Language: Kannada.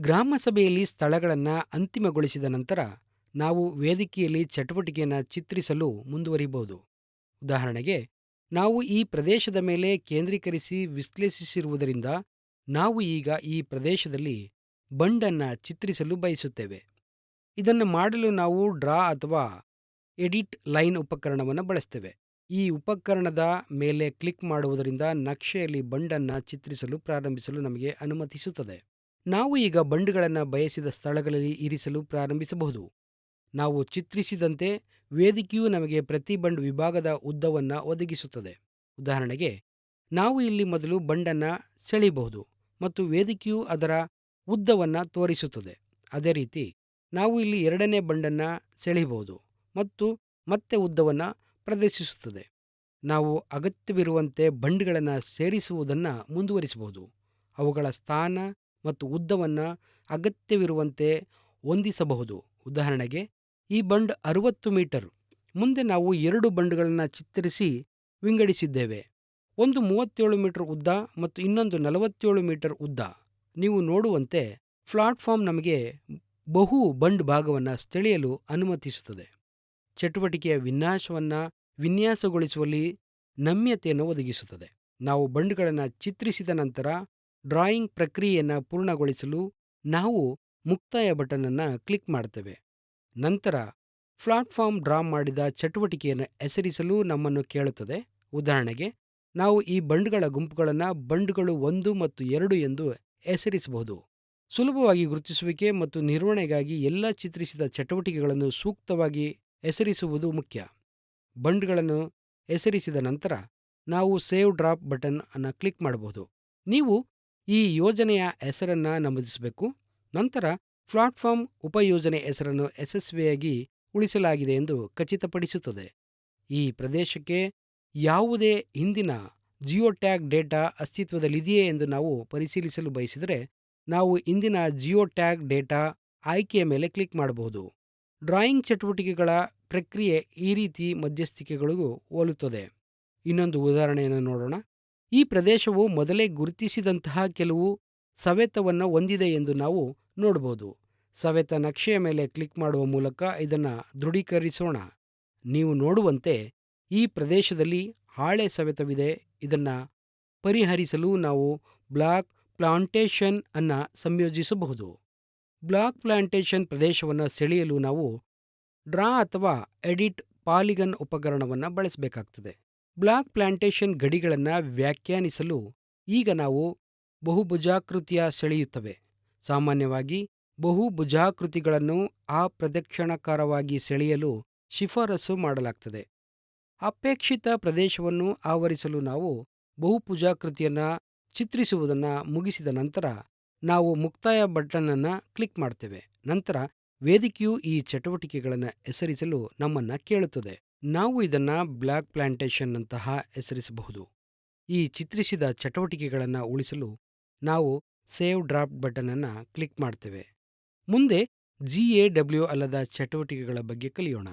ಗ್ರಾಮ ಸಭೆಯಲ್ಲಿ ಸ್ಥಳಗಳನ್ನು ಅಂತಿಮಗೊಳಿಸಿದ ನಂತರ ನಾವು ವೇದಿಕೆಯಲ್ಲಿ ಚಟುವಟಿಕೆಯನ್ನು ಚಿತ್ರಿಸಲು ಮುಂದುವರಿಬಹುದು. ಉದಾಹರಣೆಗೆ, ನಾವು ಈ ಪ್ರದೇಶದ ಮೇಲೆ ಕೇಂದ್ರೀಕರಿಸಿ ವಿಶ್ಲೇಷಿಸಿರುವುದರಿಂದ ನಾವು ಈಗ ಈ ಪ್ರದೇಶದಲ್ಲಿ ಬಂಡನ್ನು ಚಿತ್ರಿಸಲು ಬಯಸುತ್ತೇವೆ. ಇದನ್ನು ಮಾಡಲು ನಾವು ಡ್ರಾ ಅಥವಾ ಎಡಿಟ್ ಲೈನ್ ಉಪಕರಣವನ್ನು ಬಳಸ್ತೇವೆ. ಈ ಉಪಕರಣದ ಮೇಲೆ ಕ್ಲಿಕ್ ಮಾಡುವುದರಿಂದ ನಕ್ಷೆಯಲ್ಲಿ ಬಂಡನ್ನು ಚಿತ್ರಿಸಲು ಪ್ರಾರಂಭಿಸಲು ನಮಗೆ ಅನುಮತಿಸುತ್ತದೆ. ನಾವು ಈಗ ಬಂಡುಗಳನ್ನು ಬಯಸಿದ ಸ್ಥಳಗಳಲ್ಲಿ ಇರಿಸಲು ಪ್ರಾರಂಭಿಸಬಹುದು. ನಾವು ಚಿತ್ರಿಸಿದಂತೆ ವೇದಿಕೆಯು ನಮಗೆ ಪ್ರತಿ ಬಂಡ್ ವಿಭಾಗದ ಉದ್ದವನ್ನು ಒದಗಿಸುತ್ತದೆ. ಉದಾಹರಣೆಗೆ, ನಾವು ಇಲ್ಲಿ ಮೊದಲು ಬಂಡನ್ನು ಸೆಳೆಯಬಹುದು ಮತ್ತು ವೇದಿಕೆಯು ಅದರ ಉದ್ದವನ್ನು ತೋರಿಸುತ್ತದೆ. ಅದೇ ರೀತಿ, ನಾವು ಇಲ್ಲಿ ಎರಡನೇ ಬಂಡನ್ನು ಸೆಳೆಯಬಹುದು ಮತ್ತು ಮತ್ತೆ ಉದ್ದವನ್ನು ಪ್ರದರ್ಶಿಸುತ್ತದೆ. ನಾವು ಅಗತ್ಯವಿರುವಂತೆ ಬಂಡ್ಗಳನ್ನು ಸೇರಿಸುವುದನ್ನು ಮುಂದುವರಿಸಬಹುದು. ಅವುಗಳ ಸ್ಥಾನ ಮತ್ತು ಉದ್ದವನ್ನು ಅಗತ್ಯವಿರುವಂತೆ ಹೊಂದಿಸಬಹುದು. ಉದಾಹರಣೆಗೆ, ಈ ಬಂಡ್ ಅರುವತ್ತು ಮೀಟರ್. ಮುಂದೆ ನಾವು ಎರಡು ಬಂಡ್ಗಳನ್ನು ಚಿತ್ರಿಸಿ ವಿಂಗಡಿಸಿದ್ದೇವೆ. ಒಂದು ಮೂವತ್ತೇಳು ಮೀಟರ್ ಉದ್ದ ಮತ್ತು ಇನ್ನೊಂದು ನಲವತ್ತೇಳು ಮೀಟರ್ ಉದ್ದ. ನೀವು ನೋಡುವಂತೆ ಪ್ಲಾಟ್ಫಾರ್ಮ್ ನಮಗೆ ಬಹು ಬಂಡ್ ಭಾಗವನ್ನು ಸೆಳೆಯಲು ಅನುಮತಿಸುತ್ತದೆ. ಚಟುವಟಿಕೆಯ ವಿನ್ಯಾಸವನ್ನು ವಿನ್ಯಾಸಗೊಳಿಸುವಲ್ಲಿ ನಮ್ಯತೆಯನ್ನು ಒದಗಿಸುತ್ತದೆ. ನಾವು ಬಂಡ್ಗಳನ್ನು ಚಿತ್ರಿಸಿದ ನಂತರ ಡ್ರಾಯಿಂಗ್ ಪ್ರಕ್ರಿಯೆಯನ್ನು ಪೂರ್ಣಗೊಳಿಸಲು ನಾವು ಮುಕ್ತಾಯ ಬಟನನ್ನು ಕ್ಲಿಕ್ ಮಾಡ್ತೇವೆ. ನಂತರ ಪ್ಲಾಟ್ಫಾರ್ಮ್ ಡ್ರಾ ಮಾಡಿದ ಚಟುವಟಿಕೆಯನ್ನು ಹೆಸರಿಸಲು ನಮ್ಮನ್ನು ಕೇಳುತ್ತದೆ. ಉದಾಹರಣೆಗೆ, ನಾವು ಈ ಬಂಡ್ಗಳ ಗುಂಪುಗಳನ್ನು ಬಂಡ್ಗಳು ಒಂದು ಮತ್ತು ಎರಡು ಎಂದು ಹೆಸರಿಸಬಹುದು. ಸುಲಭವಾಗಿ ಗುರುತಿಸುವಿಕೆ ಮತ್ತು ನಿರ್ವಹಣೆಗಾಗಿ ಎಲ್ಲ ಚಿತ್ರಿಸಿದ ಚಟುವಟಿಕೆಗಳನ್ನು ಸೂಕ್ತವಾಗಿ ಹೆಸರಿಸುವುದು ಮುಖ್ಯ. ಬಂಡ್ಗಳನ್ನು ಹೆಸರಿಸಿದ ನಂತರ ನಾವು ಸೇವ್ ಡ್ರಾಪ್ ಬಟನ್ ಅನ್ನು ಕ್ಲಿಕ್ ಮಾಡಬಹುದು. ನೀವು ಈ ಯೋಜನೆಯ ಹೆಸರನ್ನು ನಮೂದಿಸಬೇಕು. ನಂತರ ಪ್ಲಾಟ್ಫಾರ್ಮ್ ಉಪಯೋಜನೆ ಹೆಸರನ್ನು ಯಶಸ್ವಿಯಾಗಿ ಉಳಿಸಲಾಗಿದೆ ಎಂದು ಖಚಿತಪಡಿಸುತ್ತದೆ. ಈ ಪ್ರದೇಶಕ್ಕೆ ಯಾವುದೇ ಹಿಂದಿನ ಜಿಯೋ ಟ್ಯಾಗ್ ಡೇಟಾ ಅಸ್ತಿತ್ವದಲ್ಲಿದೆಯೇ ಎಂದು ನಾವು ಪರಿಶೀಲಿಸಲು ಬಯಸಿದರೆ, ನಾವು ಇಂದಿನ ಜಿಯೋ ಟ್ಯಾಗ್ ಡೇಟಾ ಆಯ್ಕೆಯ ಮೇಲೆ ಕ್ಲಿಕ್ ಮಾಡಬಹುದು. ಡ್ರಾಯಿಂಗ್ ಚಟುವಟಿಕೆಗಳ ಪ್ರಕ್ರಿಯೆ ಈ ರೀತಿ ಮಧ್ಯಸ್ಥಿಕೆಗಳಿಗೂ ಹೋಲುತ್ತದೆ. ಇನ್ನೊಂದು ಉದಾಹರಣೆಯನ್ನು ನೋಡೋಣ. ಈ ಪ್ರದೇಶವು ಮೊದಲೇ ಗುರುತಿಸಿದಂತಹ ಕೆಲವು ಸವೆತವನ್ನು ಹೊಂದಿದೆ ಎಂದು ನಾವು ನೋಡಬಹುದು ಸವೆತ ನಕ್ಷೆಯ ಮೇಲೆ ಕ್ಲಿಕ್ ಮಾಡುವ ಮೂಲಕ ಇದನ್ನು ದೃಢೀಕರಿಸೋಣ. ನೀವು ನೋಡುವಂತೆ ಈ ಪ್ರದೇಶದಲ್ಲಿ ಹಾಳೆ ಸವೆತವಿದೆ. ಇದನ್ನು ಪರಿಹರಿಸಲು ನಾವು ಬ್ಲಾಕ್ ಪ್ಲಾಂಟೇಷನ್ ಅನ್ನು ಸಂಯೋಜಿಸಬಹುದು. ಬ್ಲಾಕ್ ಪ್ಲಾಂಟೇಷನ್ ಪ್ರದೇಶವನ್ನು ಸೆಳೆಯಲು ನಾವು ಡ್ರಾ ಅಥವಾ ಎಡಿಟ್ ಪಾಲಿಗನ್ ಉಪಕರಣವನ್ನು ಬಳಸಬೇಕಾಗ್ತದೆ. ಬ್ಲಾಕ್ ಪ್ಲಾಂಟೇಶನ್ ಗಡಿಗಳನ್ನು ವ್ಯಾಖ್ಯಾನಿಸಲು ಈಗ ನಾವು ಬಹುಭುಜಾಕೃತಿಯ ಸೆಳೆಯುತ್ತವೆ. ಸಾಮಾನ್ಯವಾಗಿ ಬಹುಭುಜಾಕೃತಿಗಳನ್ನು ಆ ಪ್ರದಕ್ಷಿಣಾಕಾರವಾಗಿ ಸೆಳೆಯಲು ಶಿಫಾರಸು ಮಾಡಲಾಗ್ತದೆ. ಅಪೇಕ್ಷಿತ ಪ್ರದೇಶವನ್ನು ಆವರಿಸಲು ನಾವು ಬಹುಭುಜಾಕೃತಿಯನ್ನು ಚಿತ್ರಿಸುವುದನ್ನು ಮುಗಿಸಿದ ನಂತರ ನಾವು ಮುಕ್ತಾಯ ಬಟನನ್ನು ಕ್ಲಿಕ್ ಮಾಡ್ತೇವೆ. ನಂತರ ವೇದಿಕೆಯು ಈ ಚಟುವಟಿಕೆಗಳನ್ನು ಹೆಸರಿಸಲು ನಮ್ಮನ್ನು ಕೇಳುತ್ತದೆ. ನಾವು ಇದನ್ನು ಬ್ಲಾಕ್ ಪ್ಲಾಂಟೇಶನ್ನಂತಹ ಹೆಸರಿಸಬಹುದು. ಈ ಚಿತ್ರಿಸಿದ ಚಟುವಟಿಕೆಗಳನ್ನು ಉಳಿಸಲು ನಾವು ಸೇವ್ ಡ್ರಾಫ್ಟ್ ಬಟನನ್ನು ಕ್ಲಿಕ್ ಮಾಡ್ತೇವೆ. ಮುಂದೆ ಜಿ ಎ ಡಬ್ಲ್ಯೂ ಅಲ್ಲದ ಚಟುವಟಿಕೆಗಳ ಬಗ್ಗೆ ಕಲಿಯೋಣ.